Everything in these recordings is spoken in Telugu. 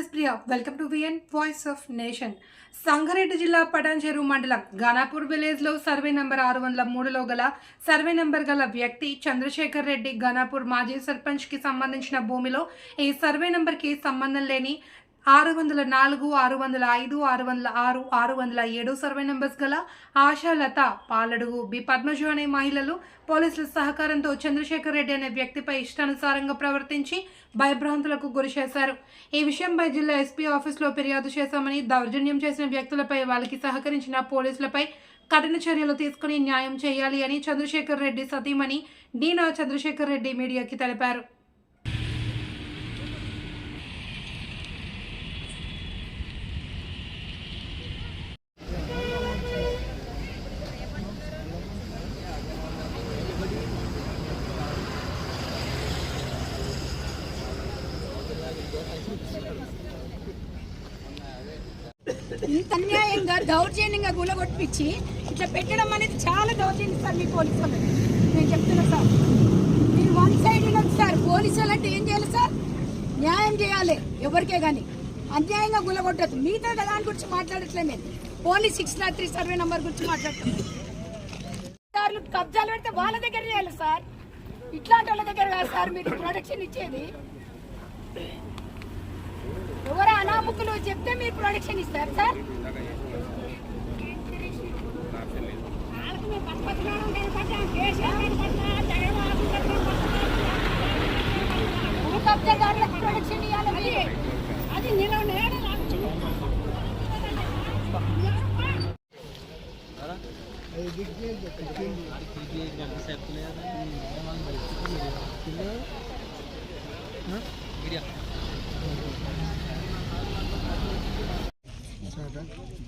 India welcome to VN voice of nation Sangareddy జిల్లా పటాన్చెరు మండలం ఘనాపూర్ విలేజ్లో సర్వే నంబర్ ఆరు వందల మూడులో గల సర్వే నంబర్ గల వ్యక్తి చంద్రశేఖర్ రెడ్డి ఘనాపూర్ మాజీ సర్పంచ్కి సంబంధించిన భూమిలో ఈ సర్వే నంబర్కి సంబంధం లేని ఆరు వందల నాలుగు ఆరు వందల ఐదు ఆరు వందల ఆరు ఆరు వందల ఏడు సర్వే నెంబర్స్ గల ఆశాలత పాలడుగు బి పద్మజు అనే మహిళలు పోలీసుల సహకారంతో చంద్రశేఖర్ రెడ్డి అనే వ్యక్తిపై ఇష్టానుసారంగా ప్రవర్తించి భయభ్రాంతులకు గురి చేశారు. ఈ విషయంపై జిల్లా ఎస్పీ ఆఫీసులో ఫిర్యాదు చేశామని దౌర్జన్యం చేసిన వ్యక్తులపై వాళ్ళకి సహకరించిన పోలీసులపై కఠిన చర్యలు తీసుకుని న్యాయం చేయాలి అని చంద్రశేఖర్ రెడ్డి సతీమణి డీనా చంద్రశేఖర్ రెడ్డి మీడియాకి తెలిపారు. ఇంత అన్యాయంగా దౌర్జన్యంగా గులగొట్టించి ఇట్లా పెట్టడం అనేది చాలా దౌర్జన్యం సార్ మీ పోలీసు వాళ్ళకి. నేను చెప్తున్నా సార్. మీరు వన్ సైడ్ ఉండదు సార్. పోలీసు వాళ్ళంటే ఏం చేయాలి సార్? న్యాయం చేయాలి ఎవరికే కానీ అన్యాయంగా గులగొట్టదు మీతో దాని గురించి మాట్లాడట్లే నేను six not three survey number గురించి మాట్లాడుతున్నాను సార్లు కబ్జాలు పెడితే వాళ్ళ దగ్గర చేయాలి సార్. ఇట్లాంటి వాళ్ళ దగ్గర కాదు సార్ మీరు ప్రొడక్షన్ ఇచ్చేది. ఎవరు అనామకులు చెప్తే మీరు ప్రొడక్షన్ ఇస్తారు సార్? కబ్జాదారులకు ప్రొడక్షన్ ఇవ్వాలి. అది నిలవ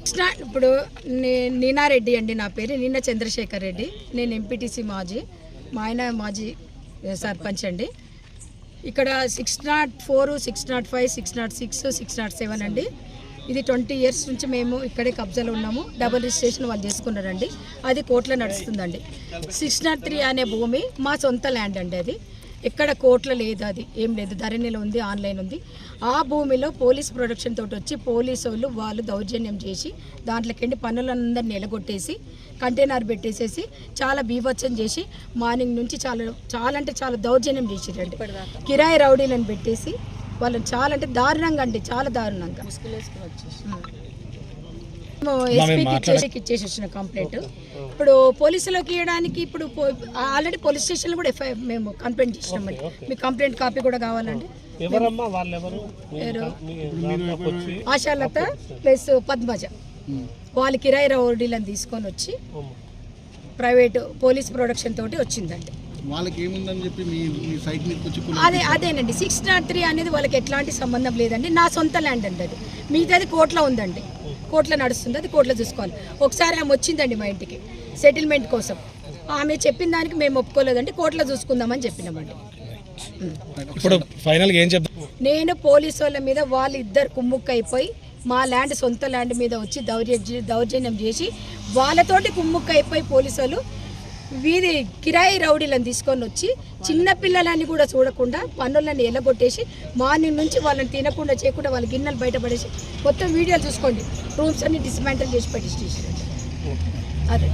కృష్ణ ఇప్పుడు నీనారెడ్డి అండి నా పేరు. నిన్న చంద్రశేఖర్ రెడ్డి. నేను ఎంపీటీసీ మాజీ. మా ఆయన మాజీ సర్పంచ్ అండి. ఇక్కడ six not four six not five six not six six not seven అండి. ఇది ట్వంటీ ఇయర్స్ నుంచి మేము ఇక్కడే కబ్జాలో ఉన్నాము. డబుల్ రిజిస్ట్రేషన్ వాళ్ళు చేసుకున్నారండి. అది కోర్టులో నడుస్తుందండి. సిక్స్ నాట్ త్రీ అనే భూమి మా సొంత ల్యాండ్ అండి అది. ఎక్కడ కోర్టులో లేదు అది. ఏం లేదు. ధరణిలో ఉంది ఆన్లైన్ ఉంది. ఆ భూమిలో పోలీస్ ప్రొడక్షన్ తోటి వచ్చి పోలీసు వాళ్ళు వాళ్ళు దౌర్జన్యం చేసి దాంట్లోకెండి పనులందరినీ ఎలగొట్టేసి కంటైనర్ పెట్టేసేసి చాలా బీభత్సం చేసి మార్నింగ్ నుంచి చాలా చాలా అంటే చాలా దౌర్జన్యం చేసిరండి కిరాయి రౌడీలను పెట్టేసి వాళ్ళని చాలా అంటే దారుణంగా అండి. చాలా దారుణంగా. ఎస్పీకి ఇచ్చేసి వచ్చిన కంప్లైంట్ ఇప్పుడు పోలీసులకు ఇవ్వడానికి ఇప్పుడు ఆల్రెడీ పోలీస్ స్టేషన్లో కూడా ఎఫ్ఐఆర్ మేము కంప్లైంట్ చేసినామండి. మీ కంప్లైంట్ కాపీ కూడా కావాలండి. ఆశాలత ప్లస్ పద్మజ. వాళ్ళ కిరాయి రౌడీలను తీసుకొని వచ్చి ప్రైవేట్ పోలీస్ ప్రొడక్షన్ తోటి వచ్చిందండి. అదే అదేనండి. సిక్స్ నాట్ త్రీ అనేది వాళ్ళకి ఎట్లాంటి సంబంధం లేదండి. నా సొంత ల్యాండ్ అండి అది. మిగతాది కోర్టులో ఉందండి. కోర్టులో నడుస్తుంది అది కోర్టులో చూసుకోవాలి. ఒకసారి ఆమె వచ్చిందండి మా ఇంటికి సెటిల్మెంట్ కోసం. ఆమె చెప్పిన దానికి మేము ఒప్పుకోలేదండి కోర్టులో చూసుకుందామని చెప్పినామండి. ఇప్పుడు ఫైనల్గా ఏం చెప్తాం నేను పోలీసు వాళ్ళ మీద వాళ్ళు ఇద్దరు కుమ్ముక్క అయిపోయి మా ల్యాండ్ సొంత ల్యాండ్ మీద వచ్చి దౌర్జన్యం దౌర్జన్యం చేసి వాళ్ళతోటి కుమ్ముక్క అయిపోయి పోలీసు వాళ్ళు వీధి కిరాయి రౌడీలను తీసుకొని వచ్చి చిన్న పిల్లలని కూడా చూడకుండా పన్నులను ఎల్లగొట్టేసి మార్నింగ్ నుంచి వాళ్ళని తినకుండా చేయకుండా వాళ్ళ గిన్నెలు బయటపడేసి మొత్తం వీడియోలు చూసుకోండి. రూమ్స్ అన్ని డిస్మాంటిల్ చేసి పెట్టేసి అదే.